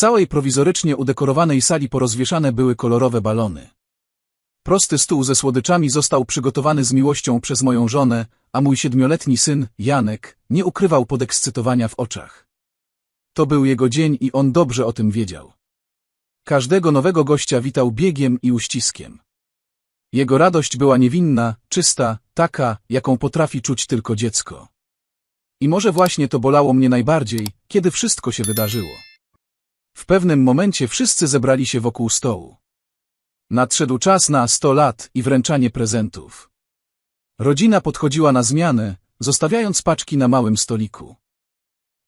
całej prowizorycznie udekorowanej sali porozwieszane były kolorowe balony. Prosty stół ze słodyczami został przygotowany z miłością przez moją żonę, a mój siedmioletni syn, Janek, nie ukrywał podekscytowania w oczach. To był jego dzień i on dobrze o tym wiedział. Każdego nowego gościa witał biegiem i uściskiem. Jego radość była niewinna, czysta, taka, jaką potrafi czuć tylko dziecko. I może właśnie to bolało mnie najbardziej, kiedy wszystko się wydarzyło. W pewnym momencie wszyscy zebrali się wokół stołu. Nadszedł czas na sto lat i wręczanie prezentów. Rodzina podchodziła na zmianę, zostawiając paczki na małym stoliku.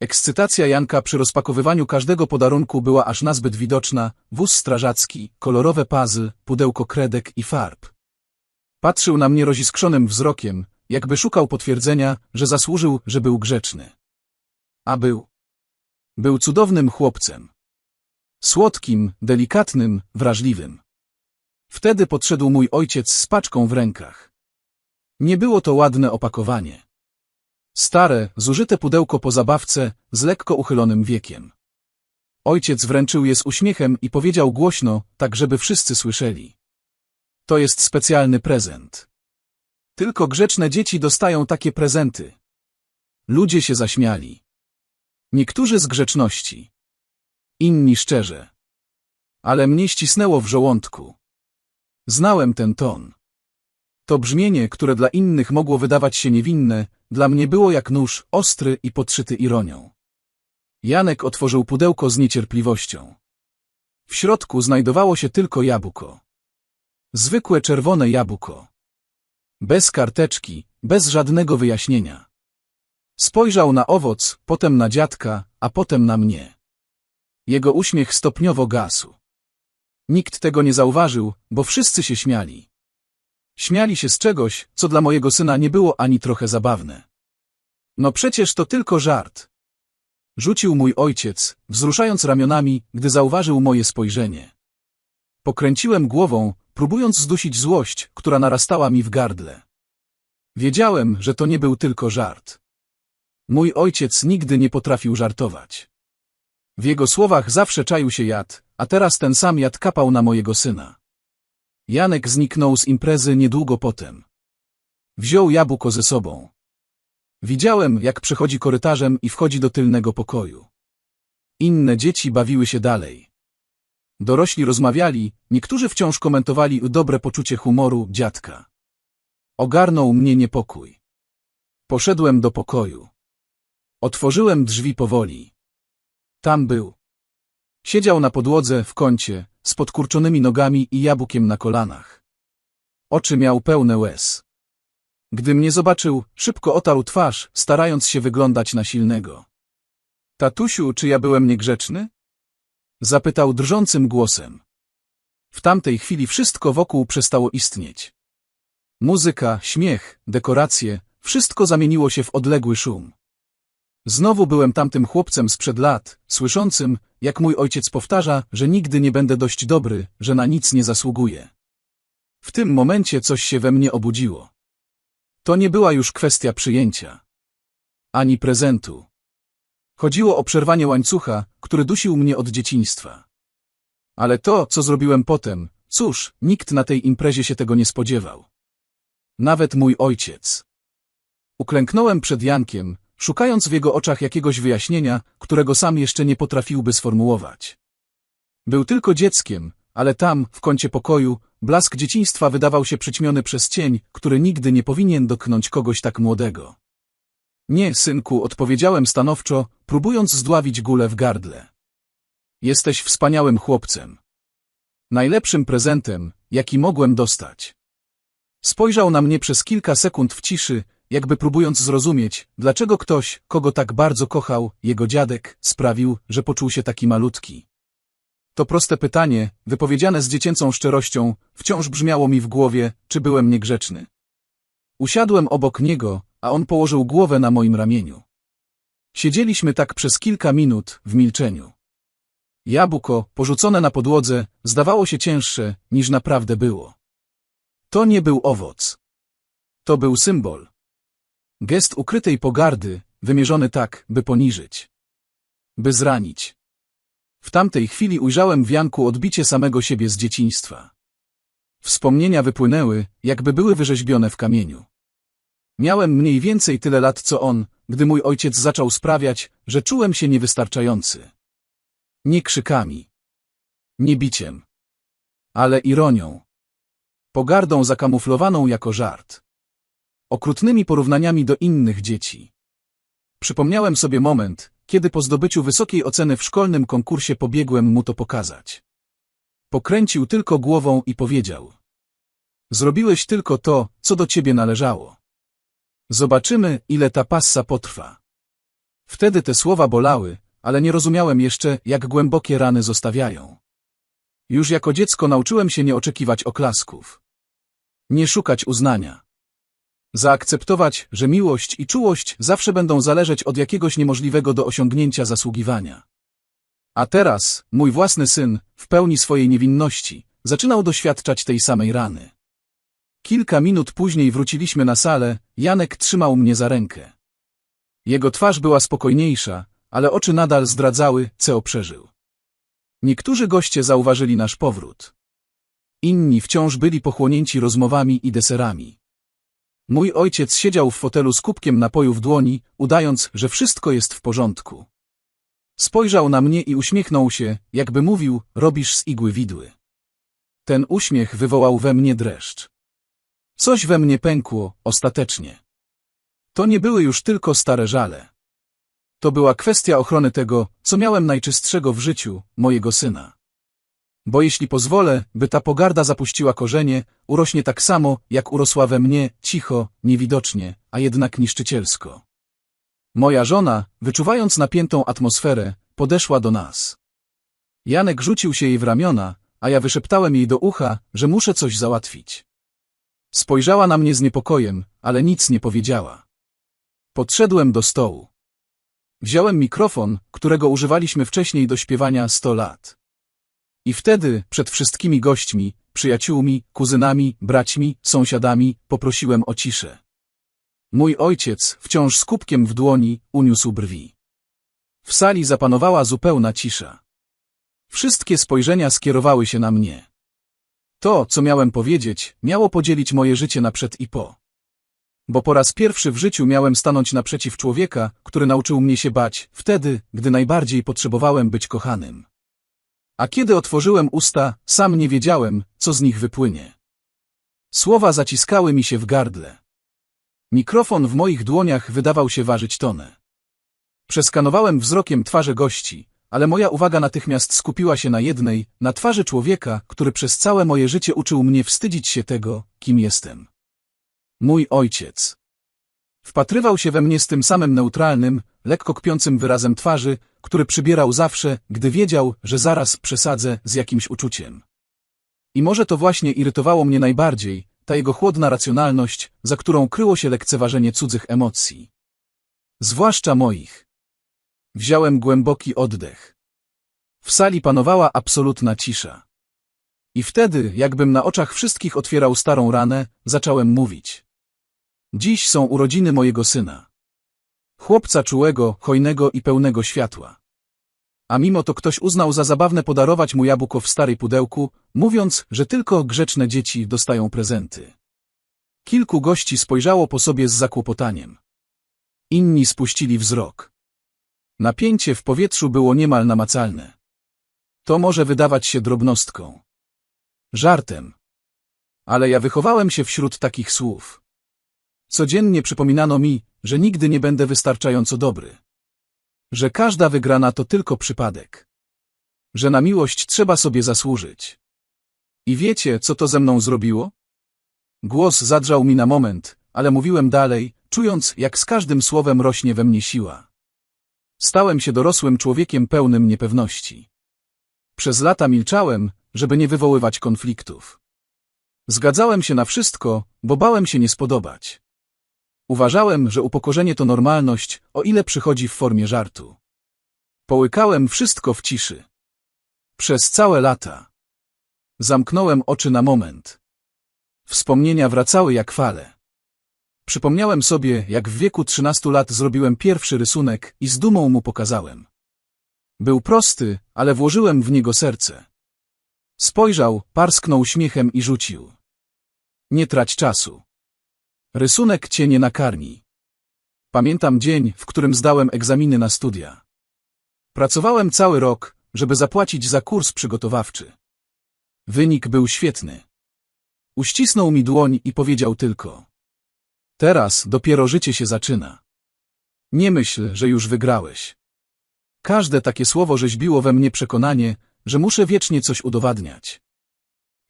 Ekscytacja Janka przy rozpakowywaniu każdego podarunku była aż nazbyt widoczna, wóz strażacki, kolorowe pazy, pudełko kredek i farb. Patrzył na mnie roziskrzonym wzrokiem, jakby szukał potwierdzenia, że zasłużył, że był grzeczny. A był. Był cudownym chłopcem. Słodkim, delikatnym, wrażliwym. Wtedy podszedł mój ojciec z paczką w rękach. Nie było to ładne opakowanie. Stare, zużyte pudełko po zabawce, z lekko uchylonym wiekiem. Ojciec wręczył je z uśmiechem i powiedział głośno, tak żeby wszyscy słyszeli. To jest specjalny prezent. Tylko grzeczne dzieci dostają takie prezenty. Ludzie się zaśmiali. Niektórzy z grzeczności. Inni szczerze. Ale mnie ścisnęło w żołądku. Znałem ten ton. To brzmienie, które dla innych mogło wydawać się niewinne, dla mnie było jak nóż, ostry i podszyty ironią. Janek otworzył pudełko z niecierpliwością. W środku znajdowało się tylko jabłko. Zwykłe czerwone jabłko. Bez karteczki, bez żadnego wyjaśnienia. Spojrzał na owoc, potem na dziadka, a potem na mnie. Jego uśmiech stopniowo gasł. Nikt tego nie zauważył, bo wszyscy się śmiali. Śmiali się z czegoś, co dla mojego syna nie było ani trochę zabawne. No przecież to tylko żart. Rzucił mój ojciec, wzruszając ramionami, gdy zauważył moje spojrzenie. Pokręciłem głową, próbując zdusić złość, która narastała mi w gardle. Wiedziałem, że to nie był tylko żart. Mój ojciec nigdy nie potrafił żartować. W jego słowach zawsze czaił się jad, a teraz ten sam jad kapał na mojego syna. Janek zniknął z imprezy niedługo potem. Wziął jabłko ze sobą. Widziałem, jak przechodzi korytarzem i wchodzi do tylnego pokoju. Inne dzieci bawiły się dalej. Dorośli rozmawiali, niektórzy wciąż komentowali dobre poczucie humoru dziadka. Ogarnął mnie niepokój. Poszedłem do pokoju. Otworzyłem drzwi powoli. Tam był. Siedział na podłodze, w kącie, z podkurczonymi nogami i jabłkiem na kolanach. Oczy miał pełne łez. Gdy mnie zobaczył, szybko otarł twarz, starając się wyglądać na silnego. Tatusiu, czy ja byłem niegrzeczny? Zapytał drżącym głosem. W tamtej chwili wszystko wokół przestało istnieć. Muzyka, śmiech, dekoracje, wszystko zamieniło się w odległy szum. Znowu byłem tamtym chłopcem sprzed lat, słyszącym, jak mój ojciec powtarza, że nigdy nie będę dość dobry, że na nic nie zasługuję. W tym momencie coś się we mnie obudziło. To nie była już kwestia przyjęcia. Ani prezentu. Chodziło o przerwanie łańcucha, który dusił mnie od dzieciństwa. Ale to, co zrobiłem potem, cóż, nikt na tej imprezie się tego nie spodziewał. Nawet mój ojciec. Uklęknąłem przed Jankiem, szukając w jego oczach jakiegoś wyjaśnienia, którego sam jeszcze nie potrafiłby sformułować. Był tylko dzieckiem, ale tam, w kącie pokoju, blask dzieciństwa wydawał się przyćmiony przez cień, który nigdy nie powinien dotknąć kogoś tak młodego. Nie, synku, odpowiedziałem stanowczo, próbując zdławić gulę w gardle. Jesteś wspaniałym chłopcem. Najlepszym prezentem, jaki mogłem dostać. Spojrzał na mnie przez kilka sekund w ciszy, jakby próbując zrozumieć, dlaczego ktoś, kogo tak bardzo kochał, jego dziadek, sprawił, że poczuł się taki malutki. To proste pytanie, wypowiedziane z dziecięcą szczerością, wciąż brzmiało mi w głowie, czy byłem niegrzeczny. Usiadłem obok niego, a on położył głowę na moim ramieniu. Siedzieliśmy tak przez kilka minut, w milczeniu. Jabłko, porzucone na podłodze, zdawało się cięższe, niż naprawdę było. To nie był owoc. To był symbol. Gest ukrytej pogardy, wymierzony tak, by poniżyć. By zranić. W tamtej chwili ujrzałem w Janku odbicie samego siebie z dzieciństwa. Wspomnienia wypłynęły, jakby były wyrzeźbione w kamieniu. Miałem mniej więcej tyle lat co on, gdy mój ojciec zaczął sprawiać, że czułem się niewystarczający. Nie krzykami. Nie biciem. Ale ironią. Pogardą zakamuflowaną jako żart. Okrutnymi porównaniami do innych dzieci. Przypomniałem sobie moment, kiedy po zdobyciu wysokiej oceny w szkolnym konkursie pobiegłem mu to pokazać. Pokręcił tylko głową i powiedział. Zrobiłeś tylko to, co do ciebie należało. Zobaczymy, ile ta passa potrwa. Wtedy te słowa bolały, ale nie rozumiałem jeszcze, jak głębokie rany zostawiają. Już jako dziecko nauczyłem się nie oczekiwać oklasków. Nie szukać uznania. Zaakceptować, że miłość i czułość zawsze będą zależeć od jakiegoś niemożliwego do osiągnięcia zasługiwania. A teraz, mój własny syn, w pełni swojej niewinności, zaczynał doświadczać tej samej rany. Kilka minut później wróciliśmy na salę, Janek trzymał mnie za rękę. Jego twarz była spokojniejsza, ale oczy nadal zdradzały, co przeżył. Niektórzy goście zauważyli nasz powrót. Inni wciąż byli pochłonięci rozmowami i deserami. Mój ojciec siedział w fotelu z kubkiem napoju w dłoni, udając, że wszystko jest w porządku. Spojrzał na mnie i uśmiechnął się, jakby mówił, robisz z igły widły. Ten uśmiech wywołał we mnie dreszcz. Coś we mnie pękło, ostatecznie. To nie były już tylko stare żale. To była kwestia ochrony tego, co miałem najczystszego w życiu, mojego syna. Bo jeśli pozwolę, by ta pogarda zapuściła korzenie, urośnie tak samo, jak urosła we mnie, cicho, niewidocznie, a jednak niszczycielsko. Moja żona, wyczuwając napiętą atmosferę, podeszła do nas. Janek rzucił się jej w ramiona, a ja wyszeptałem jej do ucha, że muszę coś załatwić. Spojrzała na mnie z niepokojem, ale nic nie powiedziała. Podszedłem do stołu. Wziąłem mikrofon, którego używaliśmy wcześniej do śpiewania sto lat. I wtedy, przed wszystkimi gośćmi, przyjaciółmi, kuzynami, braćmi, sąsiadami, poprosiłem o ciszę. Mój ojciec, wciąż z kubkiem w dłoni, uniósł brwi. W sali zapanowała zupełna cisza. Wszystkie spojrzenia skierowały się na mnie. To, co miałem powiedzieć, miało podzielić moje życie na przed i po. Bo po raz pierwszy w życiu miałem stanąć naprzeciw człowieka, który nauczył mnie się bać, wtedy, gdy najbardziej potrzebowałem być kochanym. A kiedy otworzyłem usta, sam nie wiedziałem, co z nich wypłynie. Słowa zaciskały mi się w gardle. Mikrofon w moich dłoniach wydawał się ważyć tonę. Przeskanowałem wzrokiem twarze gości, ale moja uwaga natychmiast skupiła się na jednej, na twarzy człowieka, który przez całe moje życie uczył mnie wstydzić się tego, kim jestem. Mój ojciec. Wpatrywał się we mnie z tym samym neutralnym, lekko kpiącym wyrazem twarzy, który przybierał zawsze, gdy wiedział, że zaraz przesadzę z jakimś uczuciem. I może to właśnie irytowało mnie najbardziej, ta jego chłodna racjonalność, za którą kryło się lekceważenie cudzych emocji. Zwłaszcza moich. Wziąłem głęboki oddech. W sali panowała absolutna cisza. I wtedy, jakbym na oczach wszystkich otwierał starą ranę, zacząłem mówić. Dziś są urodziny mojego syna. Chłopca czułego, hojnego i pełnego światła. A mimo to ktoś uznał za zabawne podarować mu jabłko w starej pudełku, mówiąc, że tylko grzeczne dzieci dostają prezenty. Kilku gości spojrzało po sobie z zakłopotaniem. Inni spuścili wzrok. Napięcie w powietrzu było niemal namacalne. To może wydawać się drobnostką. Żartem. Ale ja wychowałem się wśród takich słów. Codziennie przypominano mi, że nigdy nie będę wystarczająco dobry. Że każda wygrana to tylko przypadek. Że na miłość trzeba sobie zasłużyć. I wiecie, co to ze mną zrobiło? Głos zadrzał mi na moment, ale mówiłem dalej, czując, jak z każdym słowem rośnie we mnie siła. Stałem się dorosłym człowiekiem pełnym niepewności. Przez lata milczałem, żeby nie wywoływać konfliktów. Zgadzałem się na wszystko, bo bałem się nie spodobać. Uważałem, że upokorzenie to normalność, o ile przychodzi w formie żartu. Połykałem wszystko w ciszy. Przez całe lata. Zamknąłem oczy na moment. Wspomnienia wracały jak fale. Przypomniałem sobie, jak w wieku 13 lat zrobiłem pierwszy rysunek i z dumą mu pokazałem. Był prosty, ale włożyłem w niego serce. Spojrzał, parsknął śmiechem i rzucił. Nie trać czasu. Rysunek cię nie nakarmi. Pamiętam dzień, w którym zdałem egzaminy na studia. Pracowałem cały rok, żeby zapłacić za kurs przygotowawczy. Wynik był świetny. Uścisnął mi dłoń i powiedział tylko. Teraz dopiero życie się zaczyna. Nie myśl, że już wygrałeś. Każde takie słowo rzeźbiło we mnie przekonanie, że muszę wiecznie coś udowadniać.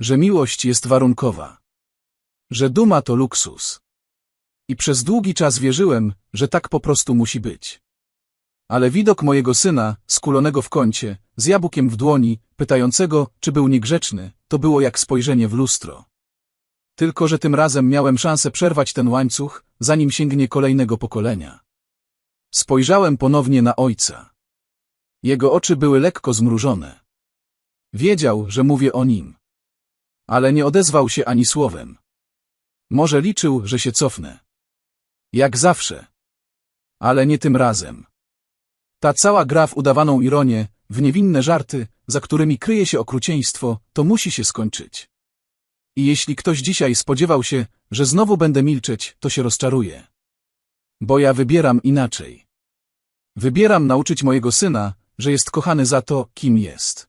Że miłość jest warunkowa. Że duma to luksus. I przez długi czas wierzyłem, że tak po prostu musi być. Ale widok mojego syna, skulonego w kącie, z jabłkiem w dłoni, pytającego, czy był niegrzeczny, to było jak spojrzenie w lustro. Tylko, że tym razem miałem szansę przerwać ten łańcuch, zanim sięgnie kolejnego pokolenia. Spojrzałem ponownie na ojca. Jego oczy były lekko zmrużone. Wiedział, że mówię o nim. Ale nie odezwał się ani słowem. Może liczył, że się cofnę. Jak zawsze. Ale nie tym razem. Ta cała gra w udawaną ironię, w niewinne żarty, za którymi kryje się okrucieństwo, to musi się skończyć. I jeśli ktoś dzisiaj spodziewał się, że znowu będę milczeć, to się rozczaruje. Bo ja wybieram inaczej. Wybieram nauczyć mojego syna, że jest kochany za to, kim jest.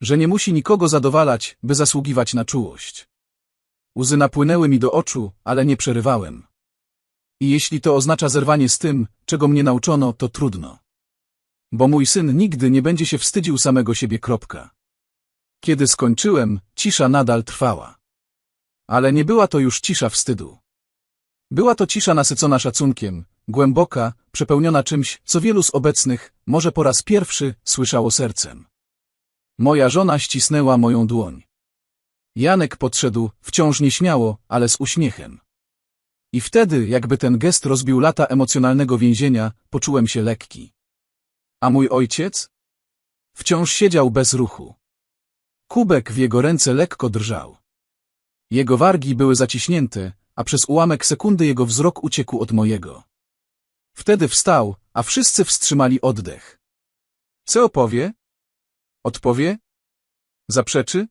Że nie musi nikogo zadowalać, by zasługiwać na czułość. Łzy napłynęły mi do oczu, ale nie przerywałem. I jeśli to oznacza zerwanie z tym, czego mnie nauczono, to trudno. Bo mój syn nigdy nie będzie się wstydził samego siebie. Kropka. Kiedy skończyłem, cisza nadal trwała. Ale nie była to już cisza wstydu. Była to cisza nasycona szacunkiem, głęboka, przepełniona czymś, co wielu z obecnych, może po raz pierwszy, słyszało sercem. Moja żona ścisnęła moją dłoń. Janek podszedł, wciąż nieśmiało, ale z uśmiechem. I wtedy, jakby ten gest rozbił lata emocjonalnego więzienia, poczułem się lekki. A mój ojciec? Wciąż siedział bez ruchu. Kubek w jego ręce lekko drżał. Jego wargi były zaciśnięte, a przez ułamek sekundy jego wzrok uciekł od mojego. Wtedy wstał, a wszyscy wstrzymali oddech. Co opowie? Odpowie? Zaprzeczy?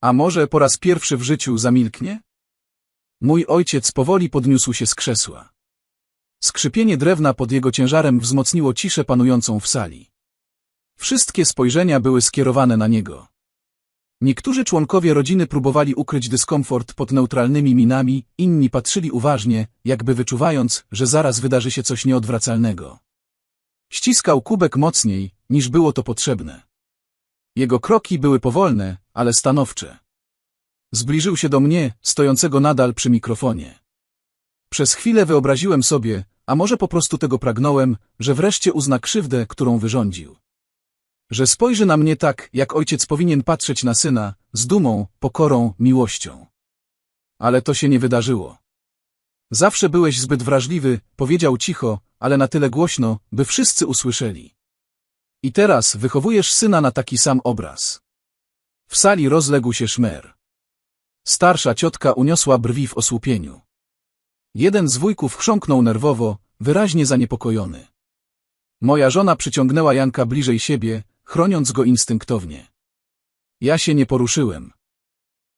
A może po raz pierwszy w życiu zamilknie? Mój ojciec powoli podniósł się z krzesła. Skrzypienie drewna pod jego ciężarem wzmocniło ciszę panującą w sali. Wszystkie spojrzenia były skierowane na niego. Niektórzy członkowie rodziny próbowali ukryć dyskomfort pod neutralnymi minami, inni patrzyli uważnie, jakby wyczuwając, że zaraz wydarzy się coś nieodwracalnego. Ściskał kubek mocniej, niż było to potrzebne. Jego kroki były powolne, ale stanowcze. Zbliżył się do mnie, stojącego nadal przy mikrofonie. Przez chwilę wyobraziłem sobie, a może po prostu tego pragnąłem, że wreszcie uzna krzywdę, którą wyrządził. Że spojrzy na mnie tak, jak ojciec powinien patrzeć na syna, z dumą, pokorą, miłością. Ale to się nie wydarzyło. Zawsze byłeś zbyt wrażliwy, powiedział cicho, ale na tyle głośno, by wszyscy usłyszeli. I teraz wychowujesz syna na taki sam obraz. W sali rozległ się szmer. Starsza ciotka uniosła brwi w osłupieniu. Jeden z wujków chrząknął nerwowo, wyraźnie zaniepokojony. Moja żona przyciągnęła Janka bliżej siebie, chroniąc go instynktownie. Ja się nie poruszyłem.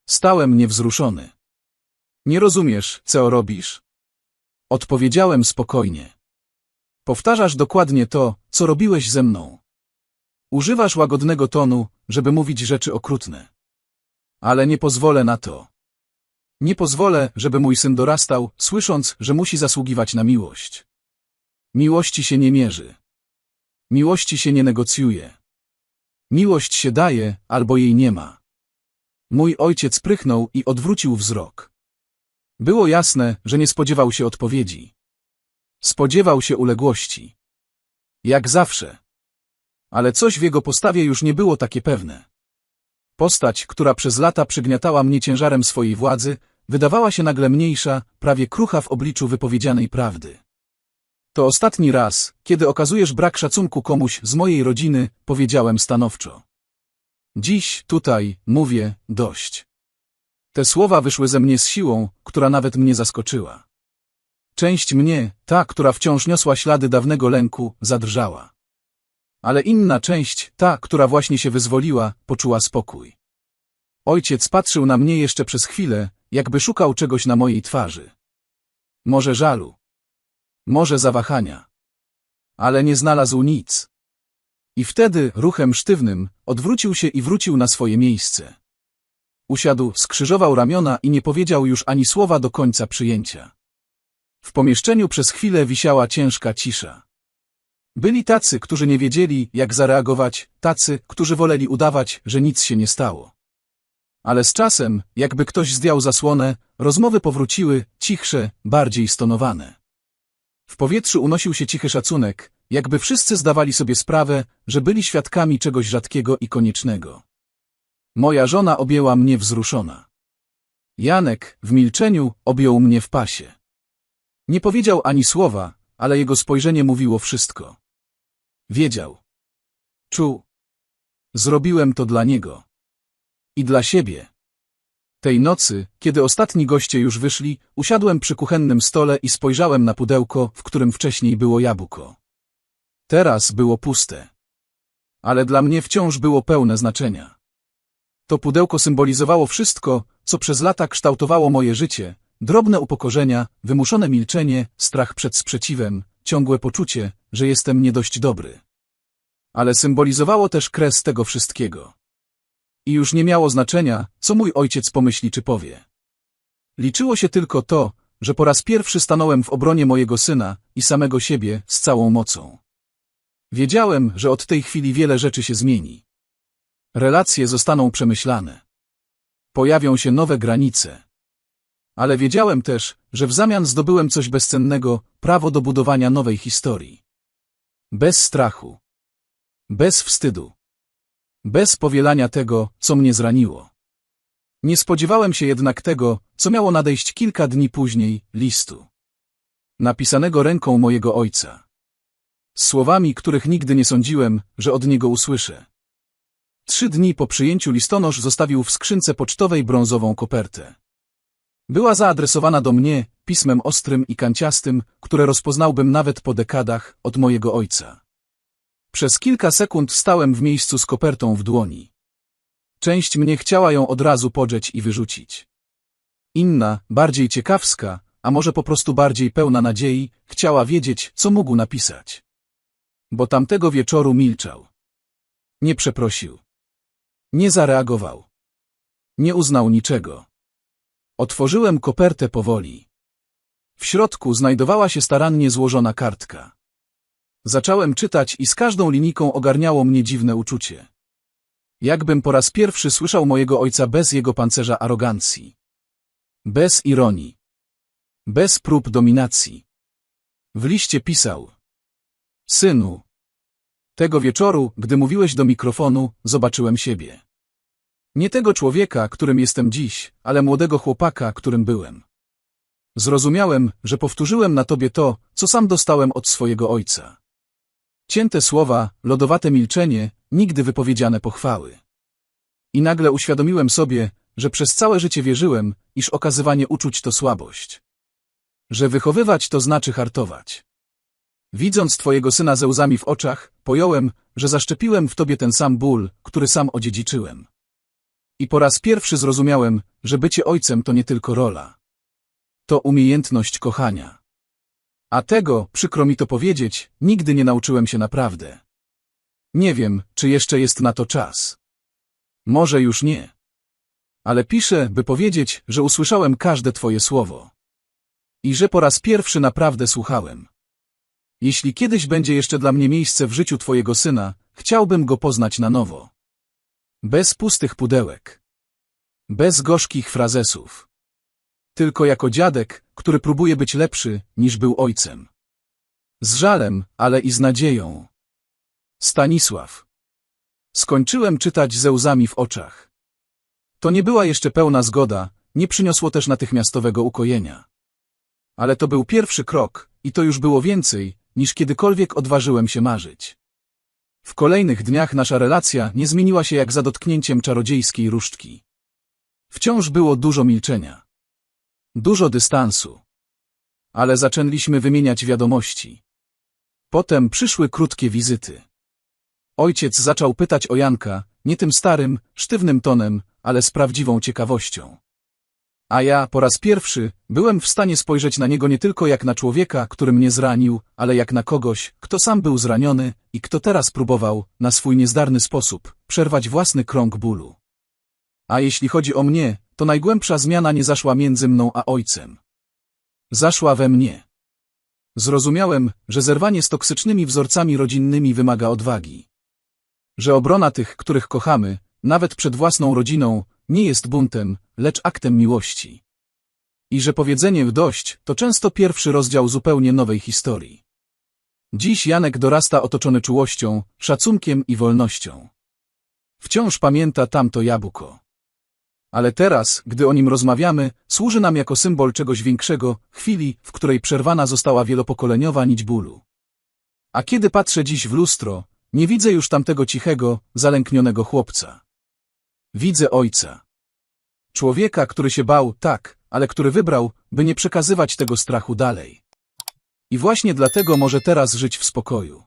Stałem niewzruszony. Nie rozumiesz, co robisz? Odpowiedziałem spokojnie. Powtarzasz dokładnie to, co robiłeś ze mną. Używasz łagodnego tonu, żeby mówić rzeczy okrutne. Ale nie pozwolę na to. Nie pozwolę, żeby mój syn dorastał, słysząc, że musi zasługiwać na miłość. Miłości się nie mierzy. Miłości się nie negocjuje. Miłość się daje, albo jej nie ma. Mój ojciec prychnął i odwrócił wzrok. Było jasne, że nie spodziewał się odpowiedzi. Spodziewał się uległości. Jak zawsze. Ale coś w jego postawie już nie było takie pewne. Postać, która przez lata przygniatała mnie ciężarem swojej władzy, wydawała się nagle mniejsza, prawie krucha w obliczu wypowiedzianej prawdy. To ostatni raz, kiedy okazujesz brak szacunku komuś z mojej rodziny, powiedziałem stanowczo. Dziś, tutaj, mówię, dość. Te słowa wyszły ze mnie z siłą, która nawet mnie zaskoczyła. Część mnie, ta, która wciąż niosła ślady dawnego lęku, zadrżała. Ale inna część, ta, która właśnie się wyzwoliła, poczuła spokój. Ojciec patrzył na mnie jeszcze przez chwilę, jakby szukał czegoś na mojej twarzy. Może żalu. Może zawahania. Ale nie znalazł nic. I wtedy, ruchem sztywnym, odwrócił się i wrócił na swoje miejsce. Usiadł, skrzyżował ramiona i nie powiedział już ani słowa do końca przyjęcia. W pomieszczeniu przez chwilę wisiała ciężka cisza. Byli tacy, którzy nie wiedzieli, jak zareagować, tacy, którzy woleli udawać, że nic się nie stało. Ale z czasem, jakby ktoś zdjął zasłonę, rozmowy powróciły, cichsze, bardziej stonowane. W powietrzu unosił się cichy szacunek, jakby wszyscy zdawali sobie sprawę, że byli świadkami czegoś rzadkiego i koniecznego. Moja żona objęła mnie wzruszona. Janek, w milczeniu, objął mnie w pasie. Nie powiedział ani słowa, ale jego spojrzenie mówiło wszystko. Wiedział. Czuł. Zrobiłem to dla niego. I dla siebie. Tej nocy, kiedy ostatni goście już wyszli, usiadłem przy kuchennym stole i spojrzałem na pudełko, w którym wcześniej było jabłko. Teraz było puste. Ale dla mnie wciąż było pełne znaczenia. To pudełko symbolizowało wszystko, co przez lata kształtowało moje życie, drobne upokorzenia, wymuszone milczenie, strach przed sprzeciwem, ciągłe poczucie, że jestem nie dość dobry. Ale symbolizowało też kres tego wszystkiego. I już nie miało znaczenia, co mój ojciec pomyśli czy powie. Liczyło się tylko to, że po raz pierwszy stanąłem w obronie mojego syna i samego siebie z całą mocą. Wiedziałem, że od tej chwili wiele rzeczy się zmieni. Relacje zostaną przemyślane. Pojawią się nowe granice. Ale wiedziałem też, że w zamian zdobyłem coś bezcennego, prawo do budowania nowej historii. Bez strachu. Bez wstydu. Bez powielania tego, co mnie zraniło. Nie spodziewałem się jednak tego, co miało nadejść kilka dni później, listu. Napisanego ręką mojego ojca. Z słowami, których nigdy nie sądziłem, że od niego usłyszę. Trzy dni po przyjęciu listonosz zostawił w skrzynce pocztowej brązową kopertę. Była zaadresowana do mnie, pismem ostrym i kanciastym, które rozpoznałbym nawet po dekadach, od mojego ojca. Przez kilka sekund stałem w miejscu z kopertą w dłoni. Część mnie chciała ją od razu podrzeć i wyrzucić. Inna, bardziej ciekawska, a może po prostu bardziej pełna nadziei, chciała wiedzieć, co mógł napisać. Bo tamtego wieczoru milczał. Nie przeprosił. Nie zareagował. Nie uznał niczego. Otworzyłem kopertę powoli. W środku znajdowała się starannie złożona kartka. Zacząłem czytać i z każdą linijką ogarniało mnie dziwne uczucie. Jakbym po raz pierwszy słyszał mojego ojca bez jego pancerza arogancji. Bez ironii. Bez prób dominacji. W liście pisał. Synu. Tego wieczoru, gdy mówiłeś do mikrofonu, zobaczyłem siebie. Nie tego człowieka, którym jestem dziś, ale młodego chłopaka, którym byłem. Zrozumiałem, że powtórzyłem na tobie to, co sam dostałem od swojego ojca. Cięte słowa, lodowate milczenie, nigdy wypowiedziane pochwały. I nagle uświadomiłem sobie, że przez całe życie wierzyłem, iż okazywanie uczuć to słabość. Że wychowywać to znaczy hartować. Widząc twojego syna ze łzami w oczach, pojąłem, że zaszczepiłem w tobie ten sam ból, który sam odziedziczyłem. I po raz pierwszy zrozumiałem, że bycie ojcem to nie tylko rola. To umiejętność kochania. A tego, przykro mi to powiedzieć, nigdy nie nauczyłem się naprawdę. Nie wiem, czy jeszcze jest na to czas. Może już nie. Ale piszę, by powiedzieć, że usłyszałem każde twoje słowo. I że po raz pierwszy naprawdę słuchałem. Jeśli kiedyś będzie jeszcze dla mnie miejsce w życiu twojego syna, chciałbym go poznać na nowo. Bez pustych pudełek. Bez gorzkich frazesów. Tylko jako dziadek, który próbuje być lepszy, niż był ojcem. Z żalem, ale i z nadzieją. Stanisław. Skończyłem czytać ze łzami w oczach. To nie była jeszcze pełna zgoda, nie przyniosło też natychmiastowego ukojenia. Ale to był pierwszy krok, i to już było więcej, niż kiedykolwiek odważyłem się marzyć. W kolejnych dniach nasza relacja nie zmieniła się jak za dotknięciem czarodziejskiej różdżki. Wciąż było dużo milczenia. Dużo dystansu. Ale zaczęliśmy wymieniać wiadomości. Potem przyszły krótkie wizyty. Ojciec zaczął pytać o Janka, nie tym starym, sztywnym tonem, ale z prawdziwą ciekawością. A ja, po raz pierwszy, byłem w stanie spojrzeć na niego nie tylko jak na człowieka, który mnie zranił, ale jak na kogoś, kto sam był zraniony i kto teraz próbował, na swój niezdarny sposób, przerwać własny krąg bólu. A jeśli chodzi o mnie, to najgłębsza zmiana nie zaszła między mną a ojcem. Zaszła we mnie. Zrozumiałem, że zerwanie z toksycznymi wzorcami rodzinnymi wymaga odwagi. Że obrona tych, których kochamy, nawet przed własną rodziną, nie jest buntem, lecz aktem miłości. I że powiedzenie dość to często pierwszy rozdział zupełnie nowej historii. Dziś Janek dorasta otoczony czułością, szacunkiem i wolnością. Wciąż pamięta tamto jabłko. Ale teraz, gdy o nim rozmawiamy, służy nam jako symbol czegoś większego, chwili, w której przerwana została wielopokoleniowa nić bólu. A kiedy patrzę dziś w lustro, nie widzę już tamtego cichego, zalęknionego chłopca. Widzę ojca. Człowieka, który się bał, tak, ale który wybrał, by nie przekazywać tego strachu dalej. I właśnie dlatego może teraz żyć w spokoju.